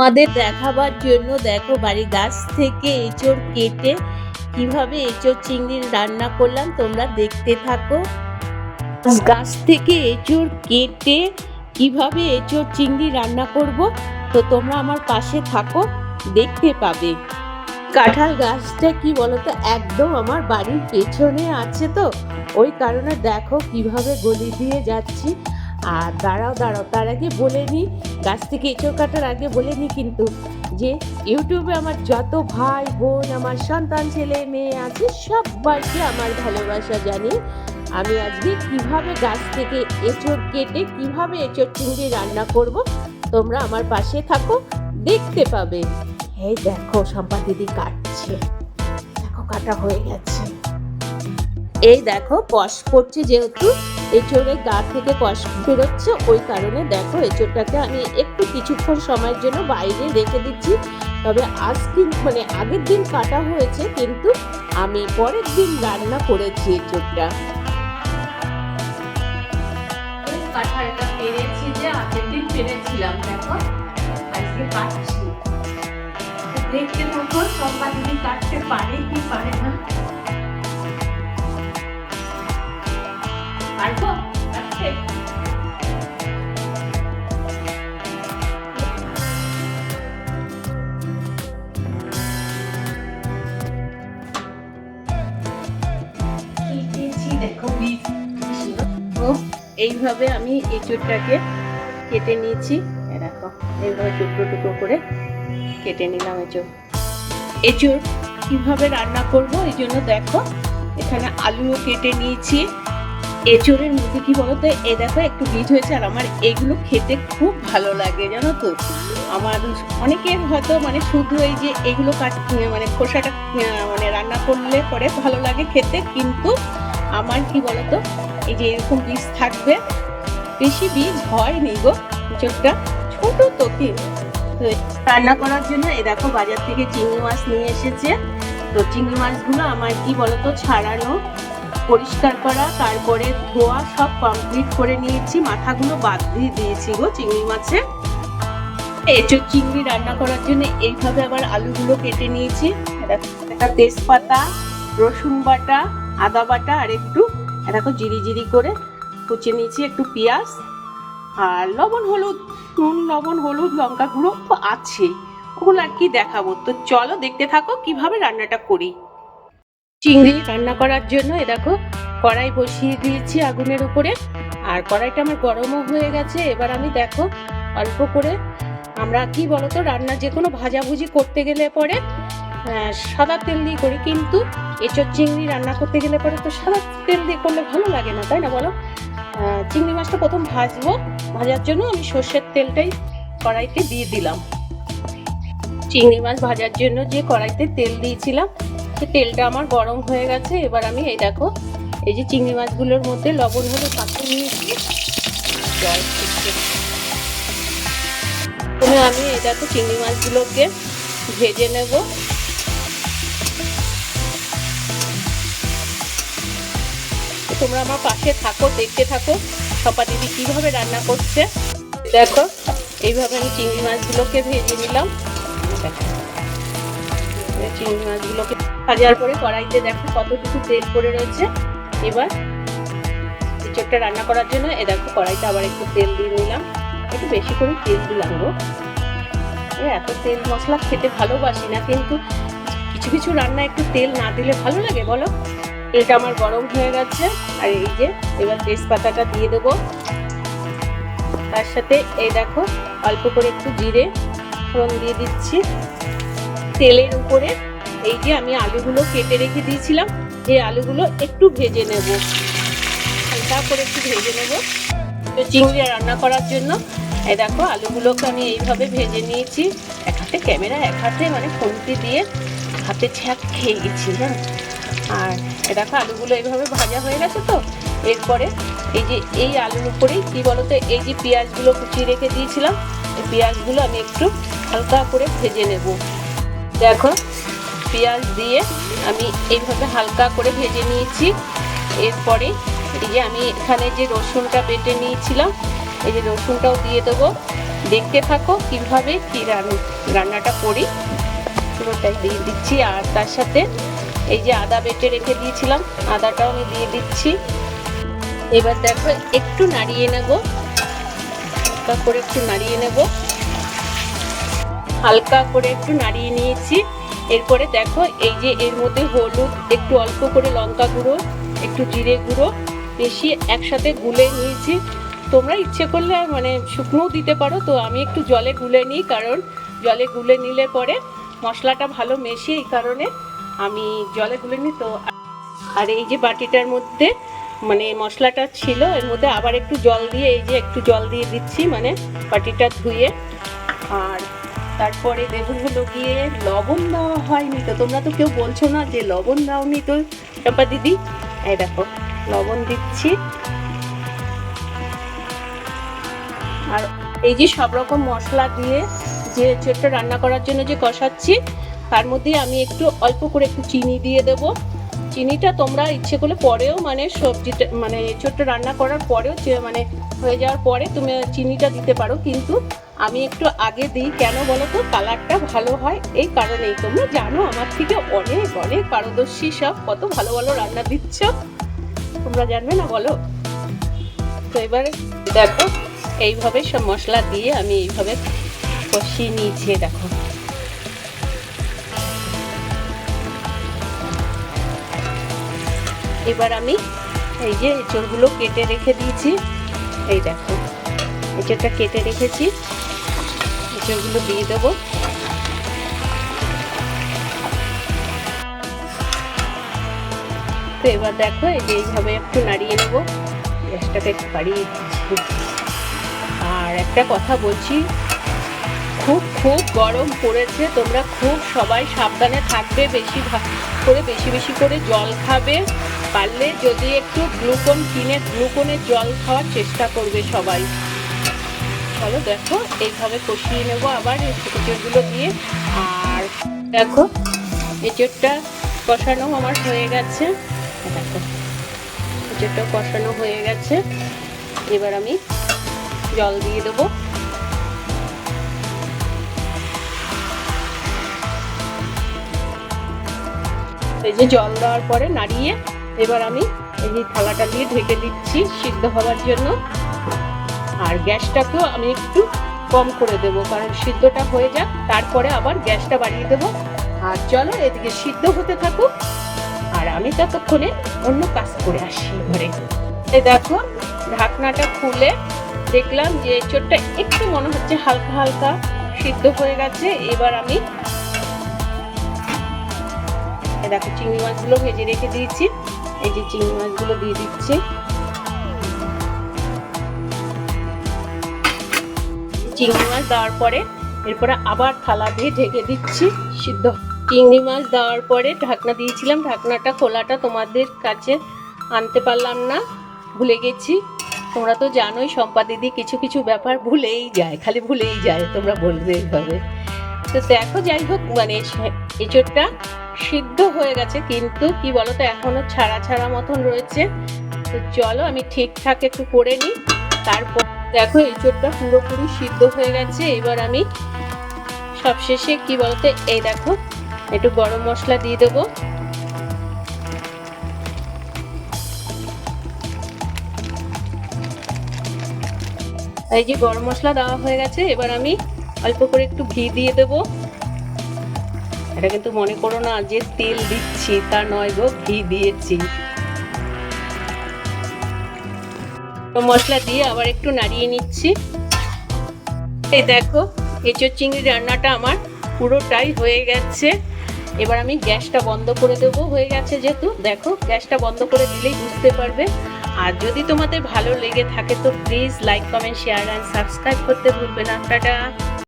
আমাদের দেখাবার জন্য দেখো বাড়ি গাছ থেকে এঁচড় কেটে কীভাবে এঁচড় চিংড়ির রান্না করলাম, তোমরা দেখতে থাকো। গাছ থেকে এঁচড় কেটে কীভাবে এঁচড় চিংড়ি রান্না করব, তো তোমরা আমার পাশে থাকো, দেখতে পাবে। কাঁঠাল গাছটা কি বলতো, একদম আমার বাড়ির পেছনে আছে তো, ওই কারণে দেখো কীভাবে গলি দিয়ে যাচ্ছি। আর দাঁড়াও দাঁড়াও, তার আগে বলে নিই গাছ থেকে এঁচড় কাটার আগে বলে নিই কিন্তু যে ইউটিউবে আমার যত ভাই বোন, আমার সন্তান, ছেলে, মেয়ে আছে, সবাইকে আমার ভালোবাসা জানিয়ে আমি আজকে কীভাবে গাছ থেকে এঁচড় কেটে কীভাবে এঁচড় চিংড়ি রান্না করব, তোমরা আমার পাশে থাকো, দেখতে পাবে। এই দেখো সম্পা দিদি কাটছে। দেখো, কাটা হয়ে গেছে। এই দেখো কষ পড়ছে যেহেতু। এঁচড়ের গা থেকে কষ বেরোচ্ছে, ওই কারণে দেখো এঁচড়টাকে আমি একটু কিছুক্ষণ সময়ের জন্য বাইরে রেখে দিচ্ছি। তবে আজ কিন্তু মানে আগের দিন কাটা হয়েছে, কিন্তু আমি পরের দিন রান্না করেছি এঁচড়টা। পেরেছি যে আগের দিন পেরেছিলাম, দেখো। আজকে কাটছি। দেখতে থাকো সম্পা দিদি কাটতে পারে কি পারে না। পারব দেখো। এইভাবে আমি এঁচড়টাকে কেটে নিয়েছি। দেখো এইভাবে টুকরো টুকরো করে কেটে নিলাম এঁচড় এঁচড় কীভাবে রান্না করব? এই জন্য দেখো এখানে আলুও কেটে নিয়েছি। এঁচড়ের মধ্যে কি বলতো? এ দেখো, একটু বীজ হয়েছে আর আমার এগুলো খেতে খুব ভালো লাগে, জানো তো? আমার অনেকের হয়তো মানে শুধু এই যে এগুলো কাট মানে খোসাটা মানে রান্না করলে পরে ভালো লাগে খেতে, কিন্তু আমার কি বলতো? এই যে এরকম বীজ থাকবে, বেশি বীজ হয়নি গো চোখটা ছোট তো কি? রান্না করার জন্য এ দেখো বাজার থেকে চিংড়ি মাছ নিয়ে এসেছে। তো চিংড়ি মাছগুলো আমার কি বলতো, ছাড়ানো পরিষ্কার করা, তারপরে ধোয়া সব কমপ্লিট করে নিয়েছি। মাথাগুলো বাদ দিয়ে দিয়েছি গো চিংড়ি মাছে। এঁচোর চিংড়ি রান্না করার জন্য এইভাবে আবার আলুগুলো কেটে নিয়েছি। একটা তেজপাতা, রসুন বাটা, আদা বাটা আর একটু এ দেখো জিরি জিরি করে কুচিয়ে নিয়েছি একটু পেঁয়াজ আর লবণ, হলুদ, নুন, লবণ, হলুদ, লঙ্কা গুঁড়ো তো আছেই। ওগুলো আর কি দেখাবো? তো চলো দেখতে থাকো কীভাবে রান্নাটা করি। চিংড়ি রান্না করার জন্য, এ দেখো, কড়াই বসিয়ে দিয়েছি আগুনের উপরে। আর কড়াইটা আমার গরমও হয়ে গেছে, এবার আমি দেখো, অল্প করে আমরা কি বলতো রান্না যে কোনো ভাজাভুজি করতে গেলে পরে সাদা তেল দিয়ে করি, কিন্তু এঁচোর চিংড়ি রান্না করতে গেলে পরে তো সাদা তেল দিয়ে করলে ভালো লাগে না, তাই না বলো? চিংড়ি মাছটা প্রথম ভাজবো, ভাজার জন্য আমি সর্ষের তেলটাই কড়াইতে দিয়ে দিলাম। চিংড়ি মাছ ভাজার জন্য যে কড়াইতে তেল দিয়েছিলাম তেলটা আমার গরম হয়ে গেছে, এবার আমি এই দেখো, এই যে চিংড়ি মাছগুলোর মধ্যে লবণ হলে পাত্র নিয়েছি। জল। প্রথমে আমি এই দেখো চিংড়ি মাছগুলোকে ভেজে নেব। তোমরা আমার পাশে থাকো, দেখতে থাকো, সপা দিদি কীভাবে রান্না করছে। দেখো, এইভাবে আমি চিংড়ি মাছগুলোকে ভেজে নিলাম। চিংড়ি মাছগুলোকে ভাজার পরে কড়াইতে দেখো কতটুকু তেল পড়ে রয়েছে। এবার চোখটা রান্না করার জন্য এ দেখো কড়াইতে আবার একটু তেল দিয়ে নিলাম। একটু বেশি করে তেল দিলাম গো। এত তেল মশলা খেতে ভালোবাসি না, কিন্তু কিছু কিছু রান্না একটু তেল না দিলে ভালো লাগে বলো? তেলটা আমার গরম হয়ে গেছে। আর এই যে, এবার তেজপাতাটা দিয়ে দেবো। তার সাথে এই দেখো অল্প করে একটু জিরে ফোড়ন দিয়ে দিচ্ছি। তেলের উপরে এই যে আমি আলুগুলো কেটে রেখে দিয়েছিলাম, এই আলুগুলো একটু ভেজে নেব। হালকা করে একটু ভেজে নেব। তো চিংড়ি রান্না করার জন্য, এই দেখো আলুগুলোকে আমি এইভাবে ভেজে নিয়েছি। এক হাতে ক্যামেরা, এক হাতে মানে খুন্তি দিয়ে হাতে ছ্যাক খেয়ে গেছি হ্যাঁ। আর এ দেখো আলুগুলো এইভাবে ভাজা হয়ে গেছে তো, এরপরে এই যে এই আলুর উপরেই কী বলতো, এই যে পেঁয়াজগুলো কুচিয়ে রেখে দিয়েছিলাম, এই পেঁয়াজগুলো আমি একটু হালকা করে ভেজে নেব। দেখো পেঁয়াজ দিয়ে আমি এইভাবে হালকা করে ভেজে নিয়েছি। এরপরে এই যে আমি এখানে যে রসুনটা বেটে নিয়েছিলাম, এই যে রসুনটাও দিয়ে দেবো। দেখতে থাকো কীভাবে কী রান- রান্নাটা করি। পুরোটাই দিয়ে দিচ্ছি আর তার সাথে এই যে আদা বেটে রেখে দিয়েছিলাম, আদাটাও আমি দিয়ে দিচ্ছি। এবার দেখো, একটু নাড়িয়ে নেব। করে একটু নাড়িয়ে নেব। হালকা করে একটু নাড়িয়ে নিয়েছি। এরপরে দেখো, এই যে এর মধ্যে হলুদ, একটু অল্প করে লঙ্কা গুঁড়ো, একটু জিরে গুঁড়ো, বেশি একসাথে গুলে নিয়েছি। তোমরা ইচ্ছে করলে মানে শুকনোও দিতে পারো, তো আমি একটু জলে গুলে নিই, কারণ জলে গুলে নিলে পরে মশলাটা ভালো মেশে এই কারণে আমি জলে গুলে নিই, তো আর এই যে বাটিটার মধ্যে মানে মশলাটা ছিল, এর মধ্যে আবার একটু জল দিয়ে, এই যে একটু জল দিয়ে দিচ্ছি মানে বাটিটা ধুয়ে। আর তারপরে দেবো হলো গিয়ে লবণ দেওয়া হয়নি তো। তোমরা তো কেউ বলছো না যে লবণ দাওনি তো। চম্পা দিদি, এই দেখো, লবণ দিচ্ছি। আর এই যে সব রকম মশলা দিয়ে যে ছোট্ট রান্না করার জন্য যে কষাচ্ছি, তার মধ্যে আমি একটু অল্প করে একটু চিনি দিয়ে দেবো। চিনিটা তোমরা ইচ্ছে করলে পরেও মানে সবজিটা মানে ছোট্ট রান্না করার পরেও মানে হয়ে যাওয়ার পরে তুমি চিনিটা দিতে পারো। কিন্তু আমি একটু আগে দিই, কেন বলো তো কালারটা ভালো হয় এই কারণেই। তোমরা জানো, আমার থেকে অনেক অনেক পারদর্শী সব। কত ভালো ভালো রান্না দিচ্ছ। তোমরা জানবে না, বলো? তো এবারে দেখো, এইভাবে সব মশলা দিয়ে আমি এইভাবে কষিয়ে নিয়েছি দেখো। এবার আমি এই যে এঁচড়গুলো কেটে রেখে দিয়েছি, এই দেখো। এঁচড়টা কেটে রেখেছি। এঁচড়গুলো দিয়ে দেবো। তো এবার দেখো, এই যে এইভাবে একটু নাড়িয়ে নেব। গ্যাসটাকে একটু বাড়িয়ে আর একটা কথা বলছি, খুব খুব গরম পড়েছে, তোমরা খুব সবাই সাবধানে থাকবে, বেশি করে বেশি বেশি করে জল খাবে। পারলে যদি একটু গ্লুকোন, কিনে গ্লুকোনের জল খাওয়ার চেষ্টা করবে সবাই। চলো দেখো, এইভাবে কষিয়ে নেব আবার এঁচড়গুলো দিয়ে। আর দেখো এঁচড়টা কষানো আমার হয়ে গেছে। দেখো এঁচড়টা কষানো হয়ে গেছে। এবার আমি জল দিয়ে দেবো। এই যে জল দেওয়ার পরে নাড়িয়ে এবার আমি এই থালাটা দিয়ে ঢেকে দিচ্ছি সিদ্ধ হওয়ার জন্য। আর গ্যাসটাকেও আমি একটু কম করে দেব, কারণ সিদ্ধটা হয়ে যাক, তারপরে আবার গ্যাসটা বাড়িয়ে দেবো। আর চলো এদিকে সিদ্ধ হতে থাকুক, আর আমি ততক্ষণে অন্য কাজ করে আসি ঘরে। এই দেখো, ঢাকনাটা খুলে দেখলাম যে চোরটা একটু মনে হচ্ছে হালকা হালকা সিদ্ধ হয়ে গেছে। এবার আমি দেখো, চিংড়ি মাছগুলো ভেজে রেখে দিয়েছি। এই যে চিংড়ি মাছগুলো দিয়ে দিচ্ছি। চিংড়ি মাছ দেওয়ার পরে এরপরে আবার থালা দিয়ে ঢেকে দিচ্ছি সিদ্ধ। চিংড়ি মাছ দেওয়ার পরে ঢাকনা দিয়েছিলাম। ঢাকনাটা, খোলাটা তোমাদের কাছে আনতে পারলাম না। ভুলে গেছি। তোমরা তো জানোই সম্পা দিদি কিছু কিছু ব্যাপার ভুলেই যায়, খালি ভুলেই যায়, তোমরা বলবে এইভাবে। তো দেখো, যাই হোক মানে এঁচোড়টা সিদ্ধ হয়ে গেছে, কিন্তু কি বলতো, এখনও ছাড়া ছাড়া মতন রয়েছে। তো চলো, আমি ঠিকঠাক একটু করে নিই। তারপর দেখো এঁচোড়টা পুরোপুরি সিদ্ধ হয়ে গেছে। এবার আমি সবশেষে কি বলতো, এই দেখো, একটু গরম মশলা দিয়ে দেবো। এই যে গরম মশলা দেওয়া হয়ে গেছে, এবার আমি অল্প করে একটু ঘি দিয়ে দেবো। এটা কিন্তু মনে করো না যে তেল দিচ্ছি, তা নয় গো, ঘি দিয়েছি। মশলা দিয়ে আবার একটু নাড়িয়ে নিচ্ছি। এই দেখো এঁচোর চিংড়ি রান্নাটা আমার পুরোটাই হয়ে গেছে। এবার আমি গ্যাসটা বন্ধ করে দেব, হয়ে গেছে যেহেতু। দেখো, গ্যাসটা বন্ধ করে দিলেই বুঝতে পারবে। আর যদি তোমাদের ভালো লেগে থাকে তো please like comment share and subscribe করতে ভুলবে না। টাটা!